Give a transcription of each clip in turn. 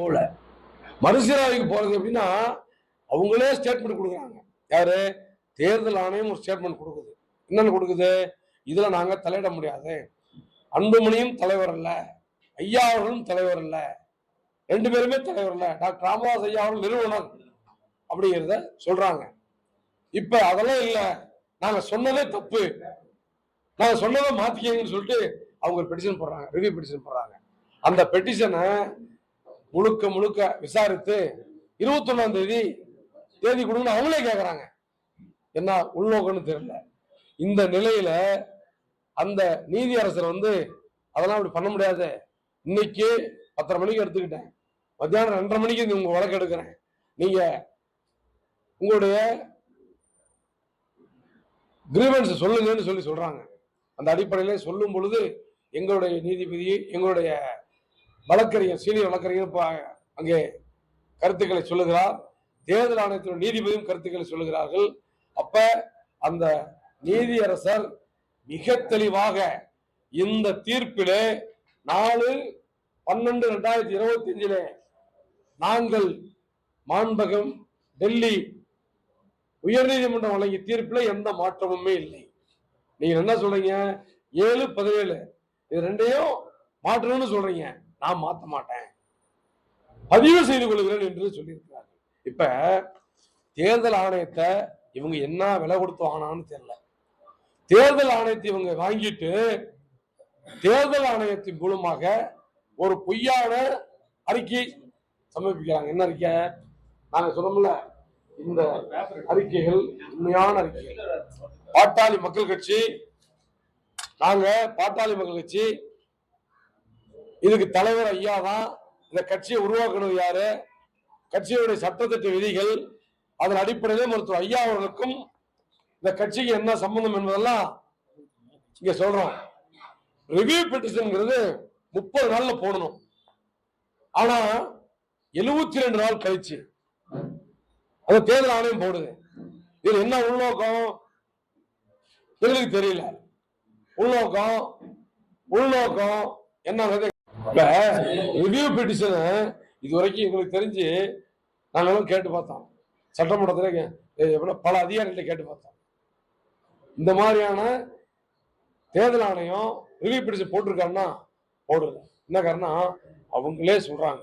போல. மறுசீராய்வுக்கு போறது அப்படின்னா அவங்களே ஸ்டேட்மெண்ட் கொடுக்குறாங்க. யாரு? தேர்தல் ஆணையம் ஒரு ஸ்டேட்மெண்ட் கொடுக்குது. என்னன்னு கொடுக்குது? இதுல நாங்க தலையிட முடியாது. அன்புமணியும் தலைவர் அல்ல. ஐயா அவர்களும் தலைவர் அல்ல. ரெண்டு பேருமே தலைவர் இல்லை. டாக்டர் ராமதாஸ் ஐயா அவர்கள் நிறுவனர் அப்படிங்கிறத சொல்றாங்க. இப்ப அதெல்லாம் இல்ல. நாங்க சொன்னதே தப்பு. நாங்க சொன்னதை மாத்திக்கங்கன்னு சொல்லிட்டு அவங்க பெட்டிஷன் போடுறாங்க ரிவ்யூ பெட்டிஷன் போடுறாங்க. அந்த பெட்டிஷனை முழுக்க முழுக்க விசாரித்து இருபத்தொன்னாம் தேதி தேதி கொடுங்கன்னு அவங்களே கேட்குறாங்க என்ன உள்நோக்கம்னு தெரியல. இந்த நிலையில அந்த நீதியரசர் வந்து அதெல்லாம் அப்படி பண்ண முடியாது. இன்னைக்கு பத்தரை மணிக்கு எடுத்துக்கிட்டேன். மத்தியானம் ரெண்டரை மணிக்கு உங்க வழக்கு எடுக்கிறேன். நீங்க உங்களுடைய கிரீவன்ஸ் சொல்லுங்கன்னு சொல்லி சொல்றாங்க. அந்த அடிப்படையிலே சொல்லும் பொழுது எங்களுடைய நீதிபதி எங்களுடைய வழக்கறிஞர் சீனியர் வழக்கறிஞர் அங்கே கருத்துக்களை சொல்லுகிறார். தேர்தல் ஆணையத்தின் நீதிபதியும் கருத்துக்களை சொல்லுகிறார்கள். அப்ப அந்த நீதியரசர் மிக தெளிவாக இந்த தீர்ப்பிலே நாலு பன்னெண்டு ரெண்டாயிரத்தி இருபத்தி அஞ்சிலே நாங்கள் மாண்பகம் டெல்லி உயர்நீதிமன்றம் வழங்கிய தீர்ப்பில் எந்த மாற்றமுமே இல்லை. நீங்க என்ன சொல்றீங்க? ஏழு பதினேழு. இது ரெண்டையும் மாற்றணும்னு சொல்றீங்க. நான் மாத்த மாட்டேன். பதிவு செய்து கொள்கிறேன் என்று சொல்லியிருக்கிறார்கள். இப்ப தேர்தல் ஆணையத்தை இவங்க என்ன விலை கொடுத்து வாங்கினான்னு தெரியல. தேர்தல் ஆணையத்தை இவங்க வாங்கிட்டு தேர்தல் ஆணையத்தின் மூலமாக ஒரு பொய்யான அறிக்கை சமர்ப்பிக்கிறாங்க. என்ன அறிக்கை? நாங்க சொன்னோம்ல இந்த அறிக்கைகள் உண்மையான அறிக்கைகள். பாட்டாளி மக்கள் கட்சி நாங்க பாட்டாளி மக்கள் கட்சி இதுக்கு தலைவர் ஐயா தான் இந்த கட்சியை உருவாக்கணும் யாரு? கட்சியுடைய சட்டத்திட்ட விதிகள் அதன் அடிப்படையிலே மருத்துவர் ஐயா அவர்களுக்கும் இந்த கட்சிக்கு என்ன சம்பந்தம் என்பதெல்லாம் இங்க சொல்றோம். ரிவ்யூ பெட்டிஷன்ங்கிறது முப்பது நாள்ல போடணும். ஆனா எழுபத்தி ரெண்டு நாள் கழிச்சு அந்த தேர்தல் ஆணையம் போடுது. இதுல என்ன உள்நோக்கம்? எங்களுக்கு தெரியல. உள்நோக்கம் உள்நோக்கம் என்ன இப்ப ரிவ்யூ பெட்டிஷன் இது வரைக்கும் எங்களுக்கு தெரிஞ்சு நாங்களும் கேட்டு பார்த்தோம். சட்டமன்றத்தில் எவ்வளோ பல அதிகாரிகிட்ட கேட்டு பார்த்தோம். இந்த மாதிரியான தேர்தல் ஆணையம் ரிவ்யூ பெட்டிஷன் போட்டிருக்காருன்னா போடல என்ன காரணம் அவங்களே சொல்றாங்க.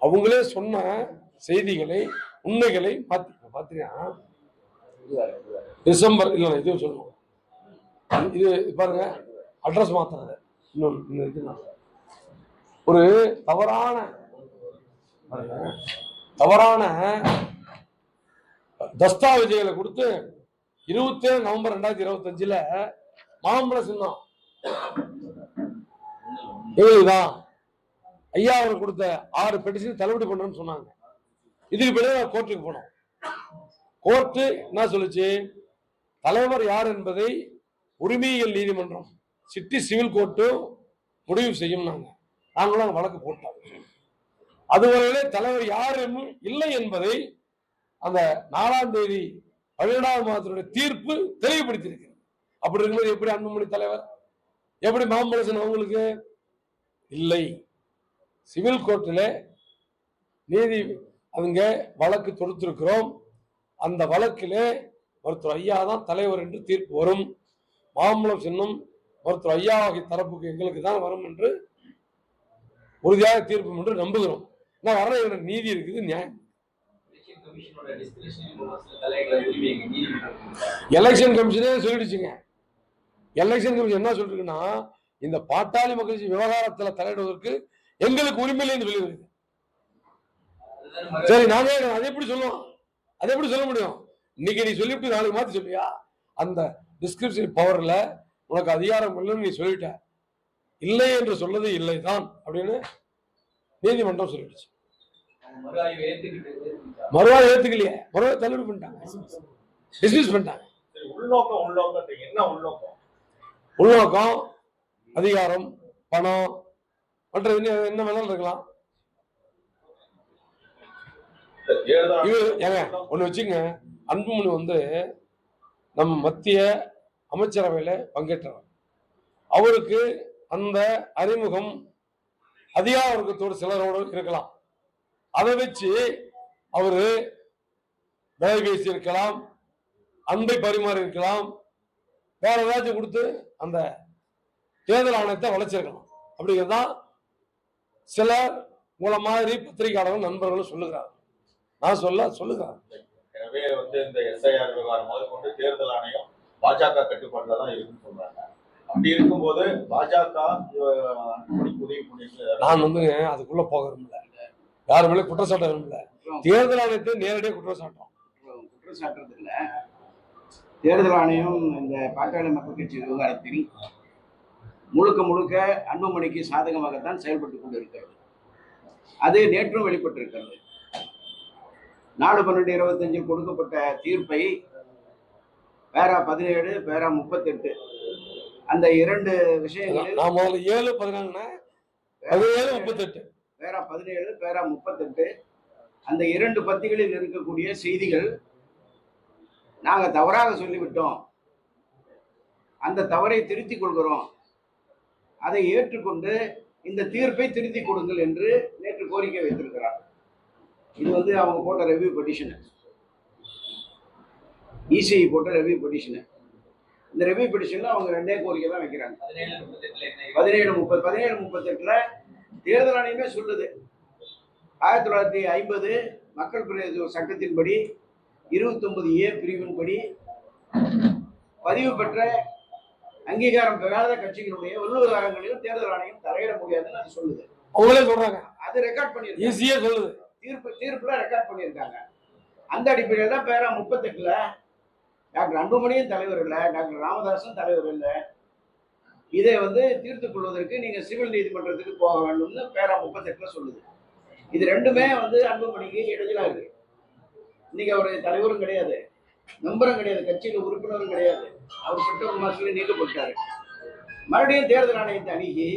அவங்களே சொன்ன செய்திகளை உண்மைகளை மாத்தி பாத்தீங்கன்னா டிசம்பர் இல்ல இதுவும் சொல்லுவோம். இது பாருங்க அட்ரஸ் மாத்துறது இன்னொன்று இன்னும் இது ஒரு தவறான தவறான தஸ்தாவேஜைகளை கொடுத்து இருபத்தி ஏழு நவம்பர் ரெண்டாயிரத்தி இருபத்தி அஞ்சுல மாம்பழ சின்னம். இதுதான் ஐயா அவர் கொடுத்த ஆறு பெட்டிஷன் தள்ளுபடி பண்றேன்னு சொன்னாங்க. இதுக்கு பிறகு கோர்ட்டுக்கு போனோம். கோர்ட்டு என்ன சொல்லுச்சு? தலைவர் யார் என்பதை உரிமையியல் நீதிமன்றம் சிட்டி சிவில் கோர்ட்டு முடிவு செய்யும் நாங்கள் நாங்களும் வழக்கு போட்டோம் அதுவரையிலே தலைவர் யாரும் இல்லை என்பதை அந்த நாலாம் தேதி பன்னிரெண்டாவது மாதத்தினுடைய தீர்ப்பு தெளிவுபடுத்தியிருக்கிறது. அப்படி இருக்கும்போது எப்படி அன்புமணி தலைவர்? எப்படி மாம்பழசன் அவங்களுக்கு? இல்லை. சிவில் கோர்ட்டில் நீதி அவங்க வழக்கு தொடுத்திருக்கிறோம். அந்த வழக்கில் ஒருத்தர் ஐயா தான் தலைவர் என்று தீர்ப்பு வரும். மாம்பழம் சின்னம் ஒருத்தர் ஐயா வகை தரப்புக்கு எங்களுக்கு தான் வரும் என்று உறுதியாக தீர்ப்பு என்று நம்புகிறோம். நான் வர நீதி இருக்குது நியாயம் எலெக்ஷன் கமிஷனே சொல்லிடுச்சுங்க. எலெக்ஷன் கமிஷன் என்ன சொல்லிருக்குன்னா இந்த பாட்டாளி மக்கள் விவகாரத்துல தலையிடுவதற்கு எங்களுக்கு உரிமை இல்லைன்னு சொல்லியிருக்கு சரி நானே அதை எப்படி சொல்லுவோம்? அதை எப்படி சொல்ல முடியும்? இன்னைக்கு நீ சொல்லிவிட்டு நாளைக்கு மாத்தி சொல்லியா? அந்த டிஸ்கிரிப்ஷன் பவர்ல உனக்கு அதிகாரம் இல்லைன்னு நீ சொல்லிட்ட. இல்லை என்று சொல்வது இல்லைதான் அப்படின்னு நீதிமன்றம் சொல்லிடுச்சு. மறுவாய் ஏத்துக்கலையே. மறுவாய் தள்ளுபடி பண்ணிட்டாங்க. டிஸ்மிஸ் பண்ணிட்டாங்க. உள்நோக்கம் உள்நோக்கம் என்ன உள்நோக்கம்? உள்நோக்கம் அதிகாரம் பணம் மற்ற என்ன என்ன வேணாலும் இருக்கலாம். ஏங்க ஒண்ணு வச்சுங்க அன்புமணி வந்து நம்ம மத்திய அமைச்சரவையில பங்கேற்றவர். அவருக்கு அந்த அறிமுகம் அதிகார வர்க்கத்தோடு சிலரோடு இருக்கலாம். அதை வச்சு அவரு விலை பேசி இருக்கலாம் அன்பை பரிமாறி இருக்கலாம் வேற ஏதாச்சும் கொடுத்து அந்த தேர்தல் ஆணையத்தை வளைச்சிருக்கலாம் அப்படிங்கிறதான் சிலர் உங்களை மாதிரி பத்திரிகையாளர்கள் நண்பர்களும் சொல்லுகிறார் நான் சொல்ல சொல்லுகிறேன். எனவே வந்து இந்த எஸ்ஐஆர் விவகாரம் முதற்கொண்டு தேர்தல் ஆணையம் பாஜக கட்டுப்பாட்டில் தான் இருக்குன்னு சொல்றாங்க. அப்படி இருக்கும்போது பாஜக நான் வந்து அதுக்குள்ள போக விரும்பல. யார் மேலே குற்றச்சாட்ட விரும்பல. தேர்தல் ஆணையத்தை நேரடியாக குற்றம் சாட்டும். குற்றம் சாட்டுறது இல்ல. தேர்தல் ஆணையம் இந்த பாட்டாளி மக்கள் கட்சி விவகாரத்தில் முழுக்க முழுக்க அன்புமணிக்கு சாதகமாகத்தான் செயல்பட்டு கொண்டிருக்கிறது. அது நேற்றும் வெளிப்பட்டிருக்கிறது. நாலு பன்னெண்டு இருபத்தஞ்சில் கொடுக்கப்பட்ட தீர்ப்பை பேரா பதினேழு பேரா முப்பத்தெட்டு அந்த இரண்டு விஷயங்களில் நான் முதல்ல ஏழு பதினாலுன்னா பதினேழு முப்பத்தெட்டு. பேரா பதினேழு பேரா முப்பத்தெட்டு. அந்த இரண்டு பத்திகளில் இருக்கக்கூடிய செய்திகள் நாங்க தவறாக சொல்லிவிட்டோம். அந்த தவறை திருத்திக் கொள்கிறோம். அதை ஏற்றுக்கொண்டு இந்த தீர்ப்பை திருத்திக் கொடுங்கள் என்று நேற்று கோரிக்கை வைத்திருக்கிறார். இது வந்து அவங்க போட்ட ரெவ்யூ பெட்டிஷன் இசிஐ போட்ட ரெவ்யூ பெட்டிஷன் இந்த ரெவ்யூ பெட்டிஷன்ல அவங்க ரெண்டே கோரிக்கை தான் வைக்கிறாங்க. பதினேழு முப்பது பதினேழு முப்பத்தெட்டுல தேர்தல் ஆணையமே சொல்லுது. ஆயிரத்தி தொள்ளாயிரத்தி ஐம்பது மக்கள் பிரதிநிதி சட்டத்தின்படி இருபத்தொன்பது ஏ பிரிவின்படி பதிவு பெற்ற அங்கீகாரம் பெறாத கட்சிகளுடைய விவகாரங்களிலும் தேர்தல் ஆணையம் தலையிட முடியாதுன்னு அது சொல்லுது. அவங்களே சொல்றாங்க. அது ரெக்கார்ட் பண்ணியிருக்காங்க. ஈஸியா சொல்லுது. தீர்ப்பு தீர்ப்புல ரெக்கார்ட் பண்ணியிருக்காங்க. அந்த அடிப்படையில் தான் பேரா முப்பத்தெட்டுல டாக்டர் அன்புமணியும் தலைவர் இல்லை டாக்டர் ராமதாஸும் தலைவர் இல்லை. இதை வந்து தீர்த்துக் கொள்வதற்கு நீங்கள் சிவில் நீதிமன்றத்துக்கு போக வேண்டும்னு பேரா முப்பத்தெட்டில் சொல்லுது. இது ரெண்டுமே வந்து அன்புமணிக்கு இடைஞ்சலாக இருக்கு. இன்னைக்கு அவர் தலைவரும் கிடையாது மெம்பரும் கிடையாது கட்சியில் உறுப்பினரும் கிடையாது. அவர் செப்டம்பர் மாசத்துல நீக்கப்பட்டாரு மறுபடியும் தேர்தல் ஆணையத்தை அணுகி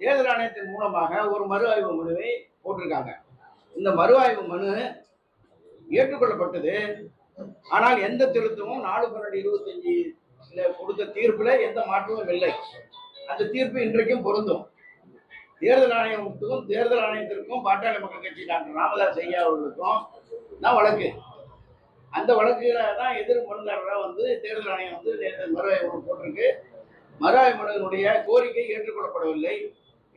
தேர்தல் ஆணையத்தின் மூலமாக ஒரு மறு ஆய்வு மனுவை போட்டிருக்காங்க. இந்த மறு ஆய்வு மனு ஏற்றுக்கொள்ளப்பட்டது. ஆனால் எந்த திருத்தமும் நாலு பன்னெண்டு இருபத்தஞ்சு கொடுத்த தீர்ப்புல எந்த மாற்றமும் இல்லை. அந்த தீர்ப்பு இன்றைக்கும் பொருந்தும். தேர்தல் ஆணையத்துக்கும் தேர்தல் ஆணையத்திற்கும் பாட்டாளி மக்கள் கட்சி டாக்டர் ராமதாஸ் ஐயா அவர்களுக்கும் தான் வழக்கு. அந்த வழக்குல தான் எதிர் மனுதாரராக வந்து தேர்தல் ஆணையம் வந்து மறு ஆய்வு மனு போட்டிருக்கு. மறு ஆய்வு மனுவினுடைய கோரிக்கை ஏற்றுக்கொள்ளப்படவில்லை.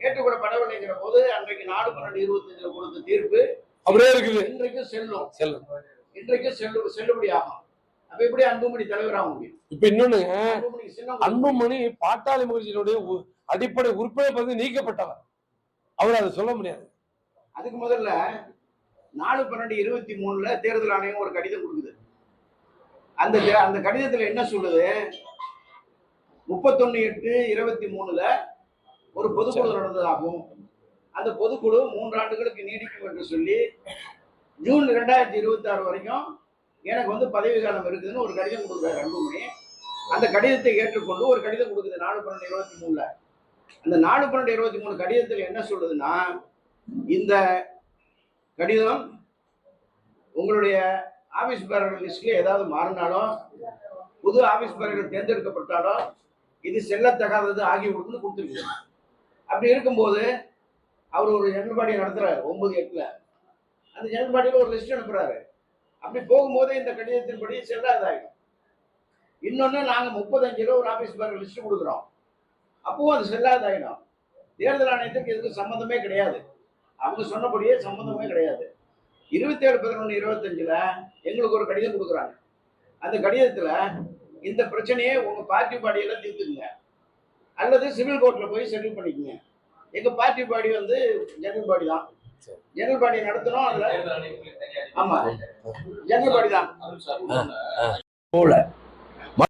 ஏற்றுக்கொள்ளப்படவில்லைங்கிற போது அன்றைக்கு நாலு பன்னெண்டு இருபத்தஞ்சுல கொடுத்த தீர்ப்பு அப்படியே இருக்குது. இன்றைக்கும் செல்லும். செல்லும். இன்றைக்கும் செல்லு செல்லுபடி ஆகும் அப்ப எப்படி அன்புமணி தலைவராக முடியும்? இப்ப இன்னொன்னு அன்புமணி பாட்டாளி மகிழ்ச்சியினுடைய உ- அடிப்படை உறுப்பினர் பதவி நீக்கப்பட்டவர். அவர் அதை சொல்ல முடியாது. அதுக்கு முதல்ல நாலு பன்னெண்டு இருபத்தி மூணுல தேர்தல் ஆணையம் ஒரு கடிதம் கொடுக்குது. அந்த அந்த கடிதத்துல என்ன சொல்லுது? முப்பத்தொன்னு எட்டு இருபத்தி மூணுல ஒரு பொதுக்குழு நடந்ததாகும். அந்த பொதுக்குழு மூன்று ஆண்டுகளுக்கு நீடிக்கும் என்று சொல்லி ஜூன் ரெண்டாயிரத்தி இருபத்தி ஆறு வரைக்கும் எனக்கு வந்து பதவி காலம் இருக்குதுன்னு ஒரு கடிதம் கொடுக்குறாரு அன்புமணி. அந்த கடிதத்தை ஏற்றுக்கொண்டு ஒரு கடிதம் கொடுக்குது நாலு பன்னெண்டு இருபத்தி மூணுல. அந்த நாலு பன்னெண்டு இருபத்தி மூணு கடிதத்தில் என்ன சொல்லுதுன்னா இந்த கடிதம் உங்களுடைய ஆபீஸ் பேரர்கள் லிஸ்ட்ல ஏதாவது மாறினாலும் புது ஆபீஸ் பேரர்கள் தேர்ந்தெடுக்கப்பட்டாலும் இது செல்லத்தகாதது ஆகிவிடும்னு கொடுத்துருக்கு அப்படி இருக்கும்போது அவர் ஒரு ஜெனரல் நடத்துறாரு ஒன்பது எட்டுல. அந்த ஜெனரல் ஒரு லிஸ்ட் அனுப்புறாரு. அப்படி போகும்போதே இந்த கடிதத்தின்படி செல்லாதாயிடும் நாங்கள் முப்பத்தஞ்சு ரூபா ஒரு ஆஃபீஸ் பேரர்கள் லிஸ்ட் கொடுக்குறோம். அப்பவும் அது செல்லாதாயிடும் தேர்தல் ஆணையத்துக்கு எதுக்கும் சம்மந்தமே கிடையாது. அவங்க சொன்னபடியே சம்மந்தமே கிடையாது. இருபத்தேழு பதினொன்று இருபத்தஞ்சில் எங்களுக்கு ஒரு கடிதம் கொடுக்குறாங்க. அந்த கடிதத்தில் இந்த பிரச்சனையை உங்கள் பார்ட்டி பாடியெல்லாம் தீர்த்துக்குங்க. அல்லது சிவில் கோர்ட்டில் போய் செட்டில் பண்ணிக்கோங்க. எங்கள் பார்ட்டி பாடி வந்து ஜெனரல் பாடி தான். ஜெனரல் பாடி நடத்தணும் அதுல. ஆமா. ஜெனரல் பாடி தான் போல.